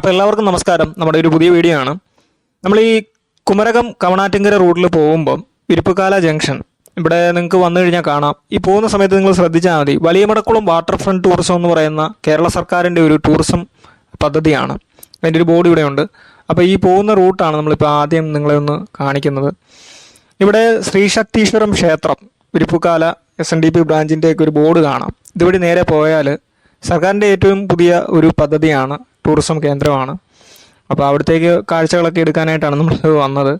അപ്പോൾ എല്ലാവർക്കും നമസ്കാരം. നമ്മുടെ ഒരു പുതിയ വീഡിയോ ആണ്. നമ്മൾ ഈ കുമരകം കവണാറ്റിങ്കര റൂട്ടിൽ പോകുമ്പം ഇരിപ്പുകാല ജംഗ്ഷൻ ഇവിടെ നിങ്ങൾക്ക് വന്നു കഴിഞ്ഞാൽ കാണാം. ഈ പോകുന്ന സമയത്ത് നിങ്ങൾ ശ്രദ്ധിച്ചാൽ മതി. വലിയ മടക്കുളം വാട്ടർ ഫ്രണ്ട് ടൂറിസം എന്ന് പറയുന്ന കേരള സർക്കാരിന്റെ ഒരു ടൂറിസം പദ്ധതിയാണ്. അതിന്റെ ഒരു ബോർഡ് ഇവിടെയുണ്ട് അപ്പോൾ ഈ പോകുന്ന റൂട്ടാണ് നമ്മളിപ്പോൾ ആദ്യം നിങ്ങളെ ഒന്ന് കാണിക്കുന്നത്. ഇവിടെ ശ്രീശക്തീശ്വരം ക്ഷേത്രം Uruppukkala S N D P ബ്രാഞ്ചിന്റെയൊക്കെ ഒരു ബോർഡ് കാണാം. ഇതുവഴി നേരെ പോയാൽ സർക്കാരിന്റെ ഏറ്റവും പുതിയ ഒരു പദ്ധതിയാണ് ടൂറിസം കേന്ദ്രമാണ്. അപ്പോൾ അവിടത്തേക്ക് കാഴ്ചകളൊക്കെ എടുക്കാനായിട്ടാണ് നമ്മൾ വന്നത്.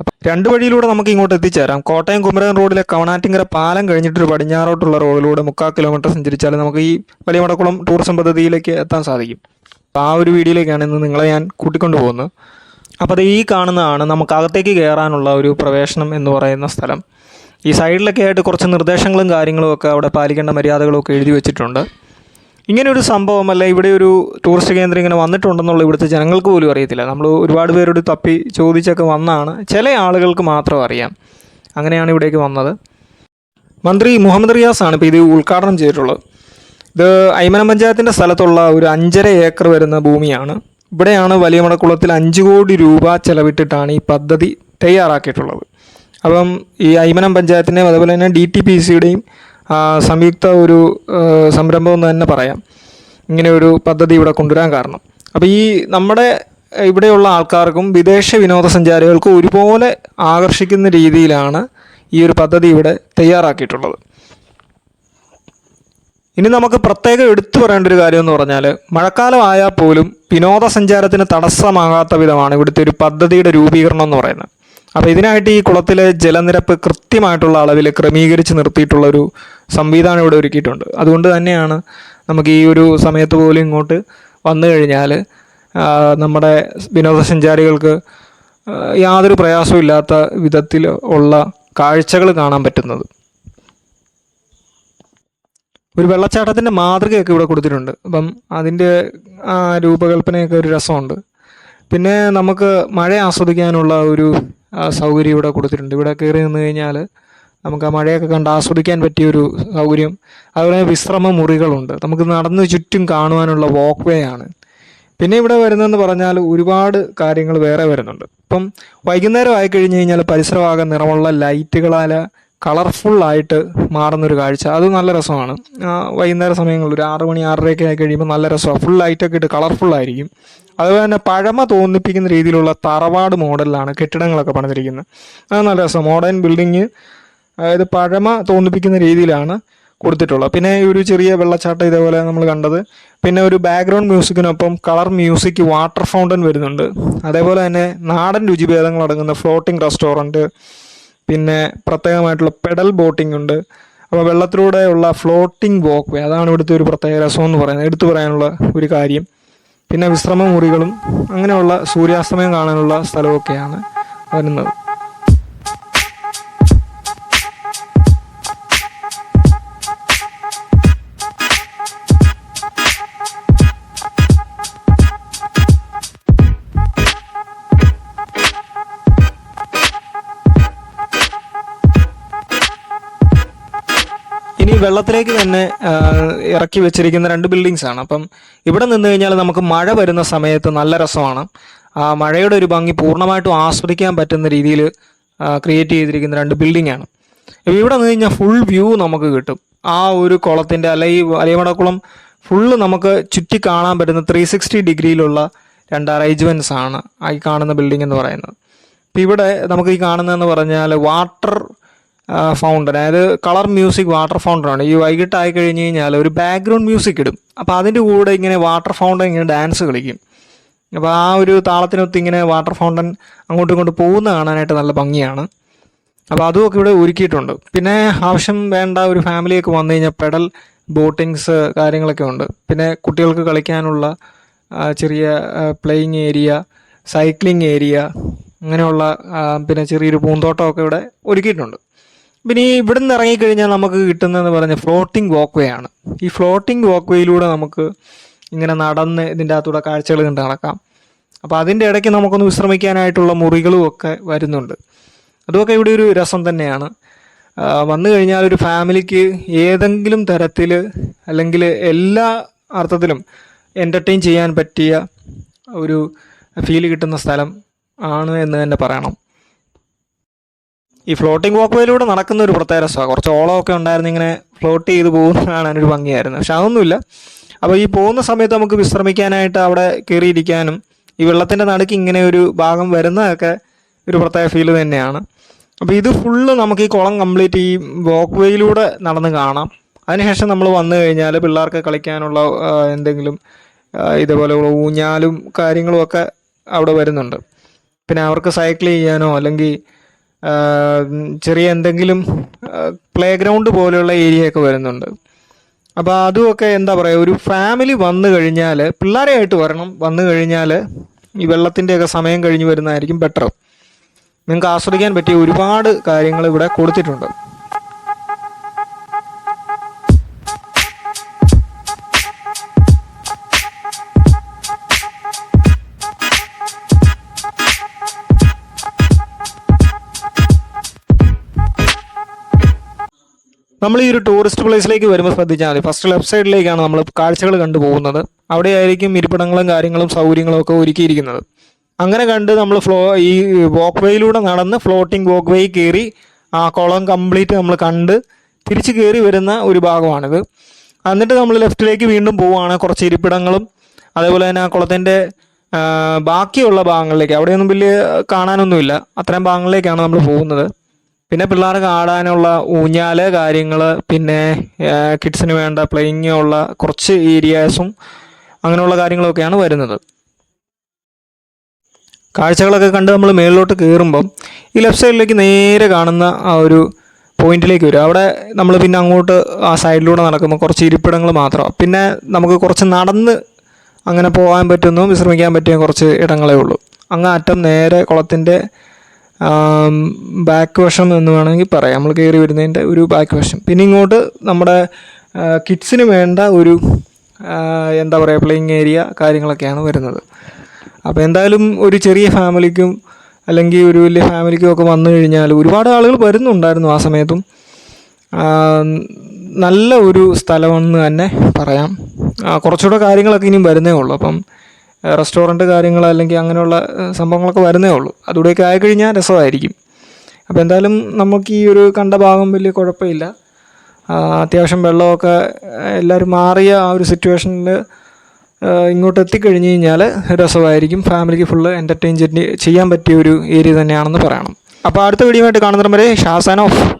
അപ്പം രണ്ട് വഴിയിലൂടെ നമുക്ക് ഇങ്ങോട്ട് എത്തിച്ചേരാം. കോട്ടയം കുമരകം റോഡിലെ കവണാറ്റിങ്കര പാലം കഴിഞ്ഞിട്ടൊരു പടിഞ്ഞാറോട്ടുള്ള റോഡിലൂടെ മുക്കാൽ കിലോമീറ്റർ സഞ്ചരിച്ചാൽ നമുക്ക് ഈ വലിയ മടക്കുളം ടൂറിസം പദ്ധതിയിലേക്ക് എത്താൻ സാധിക്കും. അപ്പോൾ ആ ഒരു വീഡിയോയിലേക്കാണ് ഇന്ന് നിങ്ങളെ ഞാൻ കൂട്ടിക്കൊണ്ടു പോകുന്നത്. അപ്പോൾ അത് ഈ കാണുന്നതാണ് നമുക്ക് അകത്തേക്ക് കയറാനുള്ള ഒരു പ്രവേശനം എന്ന് പറയുന്ന സ്ഥലം. ഈ സൈഡിലൊക്കെ ആയിട്ട് കുറച്ച് നിർദ്ദേശങ്ങളും കാര്യങ്ങളും ഒക്കെ അവിടെ പാലിക്കേണ്ട മര്യാദകളും ഒക്കെ എഴുതി വെച്ചിട്ടുണ്ട്. ഇങ്ങനെ ഒരു സംഭവം അല്ല ഇവിടെ ഒരു ടൂറിസ്റ്റ് കേന്ദ്രം ഇങ്ങനെ വന്നിട്ടുണ്ടെന്നുള്ള ഇവിടുത്തെ ജനങ്ങൾക്ക് പോലും അറിയത്തില്ല. നമ്മൾ ഒരുപാട് പേരോട് തപ്പി ചോദിച്ചൊക്കെ വന്നാണ്. ചില ആളുകൾക്ക് മാത്രം അറിയാം. അങ്ങനെയാണ് ഇവിടേക്ക് വന്നത്. മന്ത്രി മുഹമ്മദ് റിയാസ് ആണ് ഇപ്പോൾ ഇത് ഉദ്ഘാടനം ചെയ്തിട്ടുള്ളത്. ഇത് ഐമന പഞ്ചായത്തിന്റെ സ്ഥലത്തുള്ള ഒരു അഞ്ചര ഏക്കർ വരുന്ന ഭൂമിയാണ്. ഇവിടെയാണ് വലിയ മടക്കുളത്തിൽ അഞ്ച് കോടി രൂപ ചെലവിട്ടിട്ടാണ് ഈ പദ്ധതി തയ്യാറാക്കിയിട്ടുള്ളത്. അപ്പം ഈ ഐമനം പഞ്ചായത്തിന്റെയും അതുപോലെ തന്നെ ഡി ടി പി സിയുടെയും സംയുക്ത ഒരു സംരംഭം എന്ന് തന്നെ പറയാം. ഇങ്ങനെ ഒരു പദ്ധതി ഇവിടെ കൊണ്ടുവരാൻ കാരണം. അപ്പോൾ ഈ നമ്മുടെ ഇവിടെയുള്ള ആൾക്കാർക്കും വിദേശ വിനോദസഞ്ചാരികൾക്കും ഒരുപോലെ ആകർഷിക്കുന്ന രീതിയിലാണ് ഈ ഒരു പദ്ധതി ഇവിടെ തയ്യാറാക്കിയിട്ടുള്ളത്. ഇനി നമുക്ക് പ്രത്യേകം എടുത്തു പറയേണ്ട ഒരു കാര്യം എന്ന് പറഞ്ഞാൽ മഴക്കാലം ആയാൽ പോലും വിനോദസഞ്ചാരത്തിന് തടസ്സമാകാത്ത വിധമാണ് ഇവിടുത്തെ ഒരു പദ്ധതിയുടെ രൂപീകരണം എന്ന് പറയുന്നത്. അപ്പോൾ ഇതിനായിട്ട് ഈ കുളത്തിലെ ജലനിരപ്പ് കൃത്യമായിട്ടുള്ള അളവിൽ ക്രമീകരിച്ച് നിർത്തിയിട്ടുള്ള ഒരു സംവിധാനം ഇവിടെ ഒരുക്കിയിട്ടുണ്ട്. അതുകൊണ്ട് തന്നെയാണ് നമുക്ക് ഈ ഒരു സമയത്ത് പോലും ഇങ്ങോട്ട് വന്നു കഴിഞ്ഞാൽ നമ്മുടെ വിനോദസഞ്ചാരികൾക്ക് യാതൊരു പ്രയാസവും ഇല്ലാത്ത വിധത്തിൽ ഉള്ള കാഴ്ചകൾ കാണാൻ പറ്റുന്നത്. ഒരു വെള്ളച്ചാട്ടത്തിന്റെ മാതൃകയൊക്കെ ഇവിടെ കൊടുത്തിട്ടുണ്ട്. അപ്പം അതിന്റെ ആ രൂപകൽപ്പനയൊക്കെ ഒരു രസമുണ്ട്. പിന്നെ നമുക്ക് മഴ ആസ്വദിക്കാനുള്ള ഒരു സൗകര്യം ഇവിടെ കൊടുത്തിട്ടുണ്ട്. ഇവിടെ കയറി നിന്ന് കഴിഞ്ഞാൽ നമുക്ക് ആ മഴയൊക്കെ കണ്ട് ആസ്വദിക്കാൻ പറ്റിയൊരു സൗകര്യം. അതുപോലെ വിശ്രമ മുറികളുണ്ട് നമുക്ക് നടന്ന് ചുറ്റും കാണുവാനുള്ള വാക്ക് വേ ആണ്. പിന്നെ ഇവിടെ വരുന്നതെന്ന് പറഞ്ഞാൽ ഒരുപാട് കാര്യങ്ങൾ വേറെ വരുന്നുണ്ട്. ഇപ്പം വൈകുന്നേരം ആയി കഴിഞ്ഞ് കഴിഞ്ഞാൽ പരിസരഭാഗം നിറമുള്ള ലൈറ്റുകളാൽ കളർഫുള്ളായിട്ട് മാറുന്നൊരു കാഴ്ച. അത് നല്ല രസമാണ്. വൈകുന്നേര സമയങ്ങളിൽ ഒരു ആറ് മണി ആറരയൊക്കെ ആയി കഴിയുമ്പോൾ നല്ല രസമാണ്. ഫുൾ ലൈറ്റൊക്കെ ഇട്ട് കളർഫുള്ളായിരിക്കും അതുപോലെ തന്നെ പഴമ തോന്നിപ്പിക്കുന്ന രീതിയിലുള്ള തറവാട് മോഡലിലാണ് കെട്ടിടങ്ങളൊക്കെ പണിതിരിക്കുന്നത്. അത് നല്ല രസം മോഡേൺ ബിൽഡിങ് അതായത് പഴമ തോന്നിപ്പിക്കുന്ന രീതിയിലാണ് കൊടുത്തിട്ടുള്ളത്. പിന്നെ ഒരു ചെറിയ വെള്ളച്ചാട്ടം ഇതേപോലെ നമ്മൾ കണ്ടത്. പിന്നെ ഒരു ബാക്ക്ഗ്രൗണ്ട് മ്യൂസിക്കിനൊപ്പം കളർ മ്യൂസിക് വാട്ടർ ഫൗണ്ടൻ വരുന്നുണ്ട്. അതേപോലെ തന്നെ നാടൻ രുചിഭേദങ്ങൾ അടങ്ങുന്ന ഫ്ലോട്ടിംഗ് റെസ്റ്റോറന്റ് പിന്നെ പ്രത്യേകമായിട്ടുള്ള പെഡൽ ബോട്ടിംഗ് ഉണ്ട്. അപ്പോൾ വെള്ളത്തിലൂടെയുള്ള ഫ്ലോട്ടിംഗ് വോക്ക് വേ അതാണ് ഇവിടുത്തെ ഒരു പ്രത്യേക രസം എന്ന് പറയുന്നത്. എടുത്തു പറയാനുള്ള ഒരു കാര്യം. പിന്നെ വിശ്രമ മുറികളും അങ്ങനെയുള്ള സൂര്യാസ്തമയം കാണാനുള്ള സ്ഥലമൊക്കെയാണ് വരുന്നത്. വെള്ളത്തിലേക്ക് തന്നെ ഇറക്കി വെച്ചിരിക്കുന്ന രണ്ട് ബിൽഡിങ്സ് ആണ്. അപ്പം ഇവിടെ നിന്ന് കഴിഞ്ഞാൽ നമുക്ക് മഴ വരുന്ന സമയത്ത് നല്ല രസമാണ്. ആ മഴയുടെ ഒരു ഭംഗി പൂർണമായിട്ടും ആസ്വദിക്കാൻ പറ്റുന്ന രീതിയിൽ ക്രിയേറ്റ് ചെയ്തിരിക്കുന്ന രണ്ട് ബിൽഡിംഗ് ആണ്. ഇവിടെ നിന്ന് കഴിഞ്ഞാൽ ഫുൾ വ്യൂ നമുക്ക് കിട്ടും. ആ ഒരു കുളത്തിന്റെ അല്ലെങ്കിൽ ഈ വലിയമടക്കുളം ഫുള്ള് നമുക്ക് ചുറ്റി കാണാൻ പറ്റുന്ന ത്രീ സിക്സ്റ്റി ഡിഗ്രിയിലുള്ള രണ്ട് അറേഞ്ച്മെന്റ്സ് ആണ് ഈ കാണുന്ന ബിൽഡിംഗ് എന്ന് പറയുന്നത്. ഇപ്പം ഇവിടെ നമുക്ക് ഈ കാണുന്നതെന്ന് പറഞ്ഞാൽ വാട്ടർ ഫൗണ്ടൻ അതായത് കളർ മ്യൂസിക് വാട്ടർ ഫൗണ്ടൻ ആണ്. ഈ വൈകിട്ടായി കഴിഞ്ഞ് കഴിഞ്ഞാൽ ഒരു ബാക്ക്ഗ്രൗണ്ട് മ്യൂസിക് ഇടും. അപ്പോൾ അതിന്റെ കൂടെ ഇങ്ങനെ വാട്ടർ ഫൗണ്ടൻ ഇങ്ങനെ ഡാൻസ് കളിക്കും. അപ്പോൾ ആ ഒരു താളത്തിനൊത്ത് ഇങ്ങനെ വാട്ടർ ഫൗണ്ടൻ അങ്ങോട്ടും ഇങ്ങോട്ടും പോകുന്ന കാണാനായിട്ട് നല്ല ഭംഗിയാണ്. അപ്പോൾ അതുമൊക്കെ ഇവിടെ ഒരുക്കിയിട്ടുണ്ട്. പിന്നെ ആവശ്യം വേണ്ട ഒരു ഫാമിലിയൊക്കെ വന്നു കഴിഞ്ഞാൽ പെഡൽ ബോട്ടിങ്സ് കാര്യങ്ങളൊക്കെ ഉണ്ട്. പിന്നെ കുട്ടികൾക്ക് കളിക്കാനുള്ള ചെറിയ പ്ലേയിങ് ഏരിയ സൈക്ലിംഗ് ഏരിയ അങ്ങനെയുള്ള പിന്നെ ചെറിയൊരു പൂന്തോട്ടമൊക്കെ ഇവിടെ ഒരുക്കിയിട്ടുണ്ട്. പിന്നെ ഈ ഇവിടെ നിന്ന് ഇറങ്ങിക്കഴിഞ്ഞാൽ നമുക്ക് കിട്ടുന്നതെന്ന് പറഞ്ഞ ഫ്ലോട്ടിംഗ് വോക്ക് വേ ആണ്. ഈ ഫ്ലോട്ടിംഗ് വോക്ക് വേയിലൂടെ നമുക്ക് ഇങ്ങനെ നടന്ന് ഇതിന്റെ അകത്തൂടെ കാഴ്ചകൾ കണ്ട് നടക്കാം. അപ്പോൾ അതിന്റെ ഇടയ്ക്ക് നമുക്കൊന്ന് വിശ്രമിക്കാനായിട്ടുള്ള മുറികളും ഒക്കെ വരുന്നുണ്ട്. അതുമൊക്കെ ഇവിടെ ഒരു രസം തന്നെയാണ്. വന്നു കഴിഞ്ഞാൽ ഒരു ഫാമിലിക്ക് ഏതെങ്കിലും തരത്തിൽ അല്ലെങ്കിൽ എല്ലാ അർത്ഥത്തിലും എന്റർടൈൻ ചെയ്യാൻ പറ്റിയ ഒരു ഫീൽ കിട്ടുന്ന സ്ഥലം ആണ് എന്ന് തന്നെ പറയണം. ഈ ഫ്ലോട്ടിംഗ് വാക്ക് വേയിലൂടെ നടക്കുന്ന ഒരു പ്രത്യേക രസമാണ് കുറച്ച് ഓളമൊക്കെ ഉണ്ടായിരുന്നു ഇങ്ങനെ ഫ്ലോട്ട് ചെയ്ത് പോകുന്നതാണ് കാണാനൊരു ഭംഗിയായിരുന്നു. പക്ഷെ അതൊന്നുമില്ല. അപ്പോൾ ഈ പോകുന്ന സമയത്ത് നമുക്ക് വിശ്രമിക്കാനായിട്ട് അവിടെ കയറിയിരിക്കാനും ഈ വെള്ളത്തിന്റെ നടുക്ക് ഇങ്ങനെ ഒരു ഭാഗം വരുന്നതൊക്കെ ഒരു പ്രത്യേക ഫീൽ തന്നെയാണ്. അപ്പോൾ ഇത് ഫുള്ള് നമുക്ക് ഈ കുളം കംപ്ലീറ്റ് ഈ വാക്ക് വേയിലൂടെ നടന്ന് കാണാം. അതിനുശേഷം നമ്മൾ വന്നു കഴിഞ്ഞാൽ പിള്ളേർക്ക് കളിക്കാനുള്ള എന്തെങ്കിലും ഇതേപോലെയുള്ള ഊഞ്ഞാലും കാര്യങ്ങളും ഒക്കെ അവിടെ വരുന്നുണ്ട്. പിന്നെ അവർക്ക് സൈക്കിൾ ചെയ്യാനോ അല്ലെങ്കിൽ ചെറിയ എന്തെങ്കിലും പ്ലേ ഗ്രൗണ്ട് പോലെയുള്ള ഏരിയയൊക്കെ വരുന്നുണ്ട്. അപ്പോൾ അതുമൊക്കെ എന്താ പറയുക ഒരു ഫാമിലി വന്നു കഴിഞ്ഞാൽ പിള്ളേരെയായിട്ട് വരണം വന്നു കഴിഞ്ഞാൽ ഈ വെള്ളത്തിന്റെയൊക്കെ സമയം കഴിഞ്ഞ് വരുന്നതായിരിക്കും ബെറ്റർ നിങ്ങൾക്ക് ആസ്വദിക്കാൻ പറ്റിയ ഒരുപാട് കാര്യങ്ങൾ ഇവിടെ കൊടുത്തിട്ടുണ്ട്. നമ്മൾ ഈ ഒരു ടൂറിസ്റ്റ് പ്ലേസിലേക്ക് വരുമ്പോൾ ശ്രദ്ധിച്ചാൽ മതി. ഫസ്റ്റ് ലെഫ്റ്റ് സൈഡിലേക്കാണ് നമ്മൾ കാഴ്ചകൾ കണ്ടു പോകുന്നത്. അവിടെയായിരിക്കും ഇരിപ്പിടങ്ങളും കാര്യങ്ങളും സൗകര്യങ്ങളും ഒക്കെ ഒരുക്കിയിരിക്കുന്നത്. അങ്ങനെ കണ്ട് നമ്മൾ ഫ്ലോ ഈ വോക്ക് വേയിലൂടെ നടന്ന് ഫ്ലോട്ടിംഗ് വോക്ക് വേ കയറി ആ കുളം കംപ്ലീറ്റ് നമ്മൾ കണ്ട് തിരിച്ച് കയറി വരുന്ന ഒരു ഭാഗമാണിത്. എന്നിട്ട് നമ്മൾ ലെഫ്റ്റിലേക്ക് വീണ്ടും പോവുകയാണ് കുറച്ച് ഇരിപ്പിടങ്ങളും അതേപോലെ തന്നെ ആ കുളത്തിന്റെ ബാക്കിയുള്ള ഭാഗങ്ങളിലേക്ക്. അവിടെയൊന്നും വലിയ കാണാനൊന്നുമില്ല. അത്തരം ഭാഗങ്ങളിലേക്കാണ് നമ്മൾ പോകുന്നത്. പിന്നെ പിള്ളേർക്ക് ആടാനുള്ള ഊഞ്ഞാൽ കാര്യങ്ങൾ പിന്നെ കിഡ്സിന് വേണ്ട പ്ലേയിങ് ഉള്ള കുറച്ച് ഏരിയാസും അങ്ങനെയുള്ള കാര്യങ്ങളൊക്കെയാണ് വരുന്നത്. കാഴ്ചകളൊക്കെ കണ്ട് നമ്മൾ മേളിലോട്ട് കയറുമ്പം ഈ ലെഫ്റ്റ് സൈഡിലേക്ക് നേരെ കാണുന്ന ആ ഒരു പോയിന്റിലേക്ക് വരും. അവിടെ നമ്മൾ പിന്നെ അങ്ങോട്ട് ആ സൈഡിലൂടെ നടക്കുമ്പോൾ കുറച്ച് ഇരിപ്പിടങ്ങൾ മാത്രം. പിന്നെ നമുക്ക് കുറച്ച് നടന്ന് അങ്ങനെ പോകാൻ പറ്റുന്നു വിശ്രമിക്കാൻ പറ്റിയ കുറച്ച് ഇടങ്ങളേ ഉള്ളൂ. അങ്ങ് അറ്റം നേരെ കുളത്തിന്റെ ബാക്ക് വശം എന്ന് വേണമെങ്കിൽ പറയാം. നമ്മൾ കയറി വരുന്നതിന്റെ ഒരു ബാക്ക് വശം പിന്നെ ഇങ്ങോട്ട് നമ്മുടെ കിഡ്സിന് വേണ്ട ഒരു എന്താ പറയുക പ്ലേയിങ് ഏരിയ കാര്യങ്ങളൊക്കെയാണ് വരുന്നത്. അപ്പോൾ എന്തായാലും ഒരു ചെറിയ ഫാമിലിക്കും അല്ലെങ്കിൽ ഒരു വലിയ ഫാമിലിക്കും ഒക്കെ വന്നു കഴിഞ്ഞാൽ ഒരുപാട് ആളുകൾ വരുന്നുണ്ടായിരുന്നു ആ സമയത്തും. നല്ല ഒരു സ്ഥലമെന്ന് തന്നെ പറയാം. കുറച്ചുകൂടെ കാര്യങ്ങളൊക്കെ ഇനിയും വരുന്നേ ഉള്ളൂ. അപ്പം റെസ്റ്റോറന്റ് കാര്യങ്ങൾ അല്ലെങ്കിൽ അങ്ങനെയുള്ള സംഭവങ്ങളൊക്കെ വരുന്നേ ഉള്ളൂ. അതുകൂടെയൊക്കെ ആയിക്കഴിഞ്ഞാൽ രസമായിരിക്കും. അപ്പോൾ എന്തായാലും നമുക്ക് ഈ ഒരു കണ്ട ഭാഗം വലിയ കുഴപ്പമില്ല. അത്യാവശ്യം വെള്ളമൊക്കെ എല്ലാവരും മാറിയ ആ ഒരു സിറ്റുവേഷനിൽ ഇങ്ങോട്ട് എത്തിക്കഴിഞ്ഞ് കഴിഞ്ഞാൽ രസമായിരിക്കും. ഫാമിലിക്ക് ഫുള്ള് എന്റർടൈൻ ചെയ്യാൻ പറ്റിയ ഒരു ഏരിയ തന്നെയാണെന്ന് പറയണം. അപ്പോൾ അടുത്ത വീഡിയോ ആയിട്ട് കാണുന്നവരെ ഷാസാൻ ഓഫ്.